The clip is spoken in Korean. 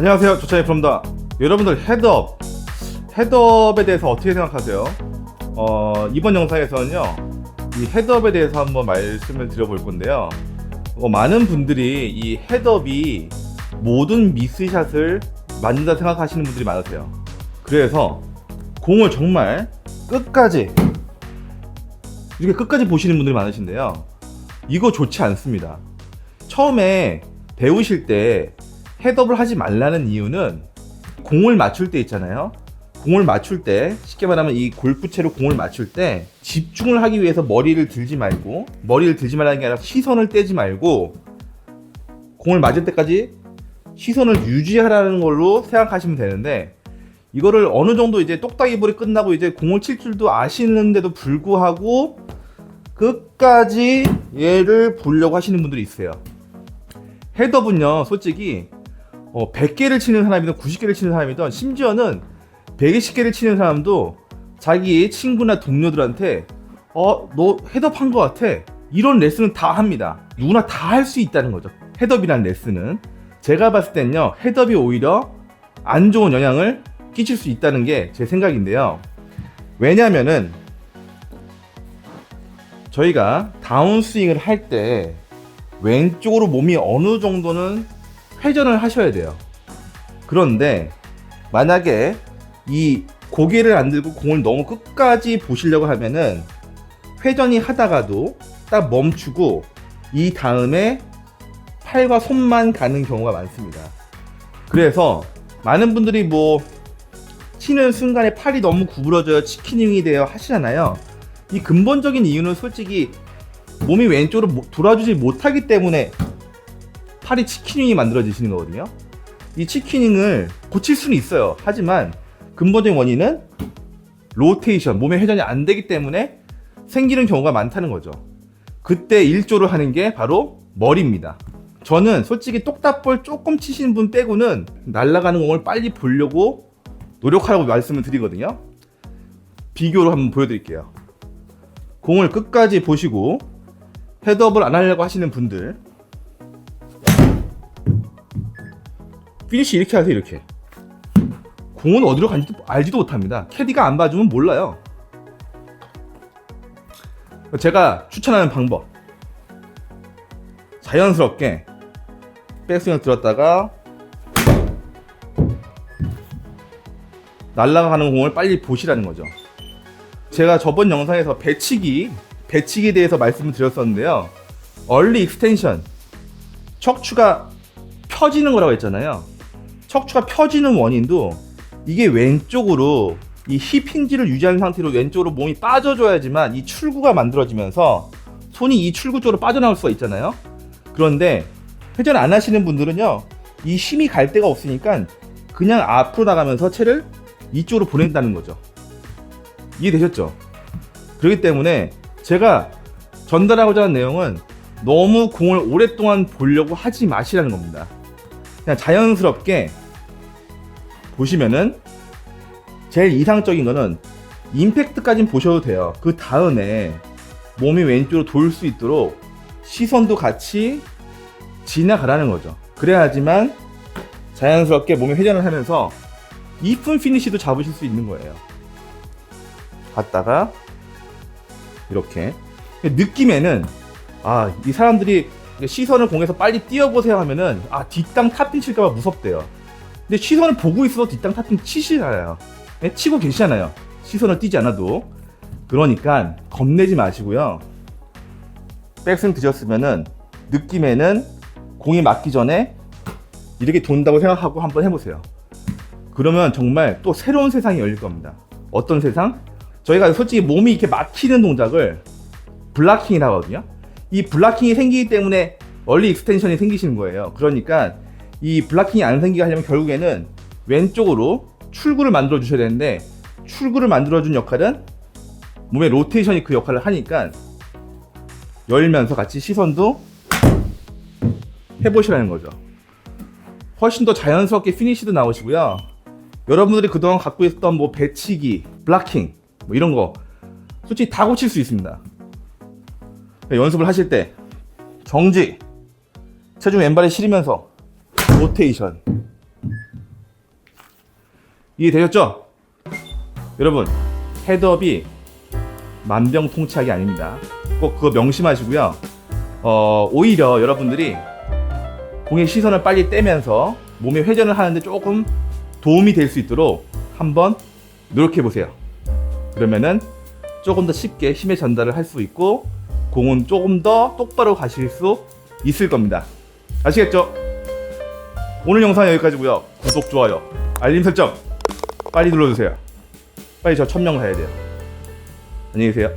안녕하세요. 조찬이 프롬다. 여러분들 헤드업. 헤드업에 대해서 어떻게 생각하세요? 어, 이번 영상에서는요 이 헤드업에 대해서 한번 말씀을 드려볼 건데요. 어, 많은 분들이 이 헤드업이 모든 미스샷을 맞는다 생각하시는 분들이 많으세요. 그래서 공을 정말 끝까지 이렇게 끝까지 보시는 분들이 많으신데요. 이거 좋지 않습니다. 처음에 배우실 때 헤드업을 하지 말라는 이유는 공을 맞출 때 있잖아요. 공을 맞출 때 쉽게 말하면 이 골프채로 공을 맞출 때 집중을 하기 위해서 머리를 들지 말고 머리를 들지 말라는 게 아니라 시선을 떼지 말고 공을 맞을 때까지 시선을 유지하라는 걸로 생각하시면 되는데 이거를 어느 정도 이제 똑딱이 볼이 끝나고 이제 공을 칠 줄도 아시는데도 불구하고 끝까지 얘를 보려고 하시는 분들이 있어요. 헤드업은요, 솔직히 어, 100개를 치는 사람이든 90개를 치는 사람이든 심지어는 120개를 치는 사람도 자기 친구나 동료들한테 어, 너 헤드업 한 것 같아. 이런 레슨은 다 합니다. 누구나 다 할 수 있다는 거죠. 헤드업이라는 레슨은. 제가 봤을 땐요, 헤드업이 오히려 안 좋은 영향을 끼칠 수 있다는 게 제 생각인데요. 왜냐면은 저희가 다운스윙을 할 때 왼쪽으로 몸이 어느 정도는 회전을 하셔야 돼요. 그런데 만약에 이 고개를 안 들고 공을 너무 끝까지 보시려고 하면은 회전이 하다가도 딱 멈추고 이 다음에 팔과 손만 가는 경우가 많습니다. 그래서 많은 분들이 뭐 치는 순간에 팔이 너무 구부러져요, 치킨윙이 돼요 하시잖아요. 이 근본적인 이유는 솔직히 몸이 왼쪽으로 모- 돌아주지 못하기 때문에 팔이 치킨윙이 만들어지시는 거거든요. 이 치킨윙을 고칠 수는 있어요. 하지만 근본적인 원인은 로테이션, 몸의 회전이 안 되기 때문에 생기는 경우가 많다는 거죠. 그때 일조를 하는 게 바로 머리입니다. 저는 솔직히 똑딱볼 조금 치시는 분 빼고는 날아가는 공을 빨리 보려고 노력하라고 말씀을 드리거든요. 비교로 한번 보여드릴게요. 공을 끝까지 보시고 헤드업을 안 하려고 하시는 분들 피니시 이렇게 하세요 이렇게. 공은 어디로 간지도 알지도 못합니다. 캐디가 안 봐주면 몰라요. 제가 추천하는 방법. 자연스럽게 백스윙을 들었다가 날아가는 공을 빨리 보시라는 거죠. 제가 저번 영상에서 배치기 배치기에 대해서 말씀을 드렸었는데요. 얼리 익스텐션. 척추가 펴지는 거라고 했잖아요. 척추가 펴지는 원인도 이게 왼쪽으로 이 힙 힌지를 유지하는 상태로 왼쪽으로 몸이 빠져줘야지만 이 출구가 만들어지면서 손이 이 출구 쪽으로 빠져나올 수가 있잖아요. 그런데 회전 안 하시는 분들은요, 이 힘이 갈 데가 없으니까 그냥 앞으로 나가면서 채를 이쪽으로 보낸다는 거죠. 이해되셨죠? 그렇기 때문에 제가 전달하고자 하는 내용은 너무 공을 오랫동안 보려고 하지 마시라는 겁니다. 그냥 자연스럽게 보시면은 제일 이상적인 거는 임팩트까지는 보셔도 돼요. 그 다음에 몸이 왼쪽으로 돌 수 있도록 시선도 같이 지나가라는 거죠. 그래야지만 자연스럽게 몸이 회전을 하면서 이쁜 피니시도 잡으실 수 있는 거예요. 갔다가 이렇게 느낌에는 아 이 사람들이 시선을 공에서 빨리 뛰어보세요 하면은 아 뒷땅 탑핑 칠까봐 무섭대요. 근데 시선을 보고 있어도 뒷땅 탑핑 치시잖아요. 네, 치고 계시잖아요. 시선을 띄지 않아도 그러니까 겁내지 마시고요. 백스윙 드셨으면은 느낌에는 공이 맞기 전에 이렇게 돈다고 생각하고 한번 해보세요. 그러면 정말 또 새로운 세상이 열릴 겁니다. 어떤 세상? 저희가 솔직히 몸이 이렇게 막히는 동작을 블락킹이라고 하거든요. 이 블락킹이 생기기 때문에 얼리 익스텐션이 생기시는 거예요. 그러니까 이 블락킹이 안 생기게 하려면 결국에는 왼쪽으로 출구를 만들어 주셔야 되는데 출구를 만들어 준 역할은 몸의 로테이션이 그 역할을 하니까 열면서 같이 시선도 해보시라는 거죠. 훨씬 더 자연스럽게 피니시도 나오시고요. 여러분들이 그동안 갖고 있었던 뭐 배치기, 블락킹 뭐 이런 거 솔직히 다 고칠 수 있습니다. 연습을 하실 때 정지, 체중 왼발에 실으면서 로테이션 이해되셨죠? 여러분 헤드업이 만병통치약이 아닙니다. 꼭 그거 명심하시고요. 어, 오히려 여러분들이 공의 시선을 빨리 떼면서 몸의 회전을 하는데 조금 도움이 될 수 있도록 한번 노력해 보세요. 그러면은 조금 더 쉽게 힘의 전달을 할 수 있고 공은 조금 더 똑바로 가실 수 있을 겁니다. 아시겠죠? 오늘 영상 여기까지고요. 구독, 좋아요, 알림 설정 빨리 눌러주세요. 빨리 저 천명 가야 돼요. 안녕히 계세요.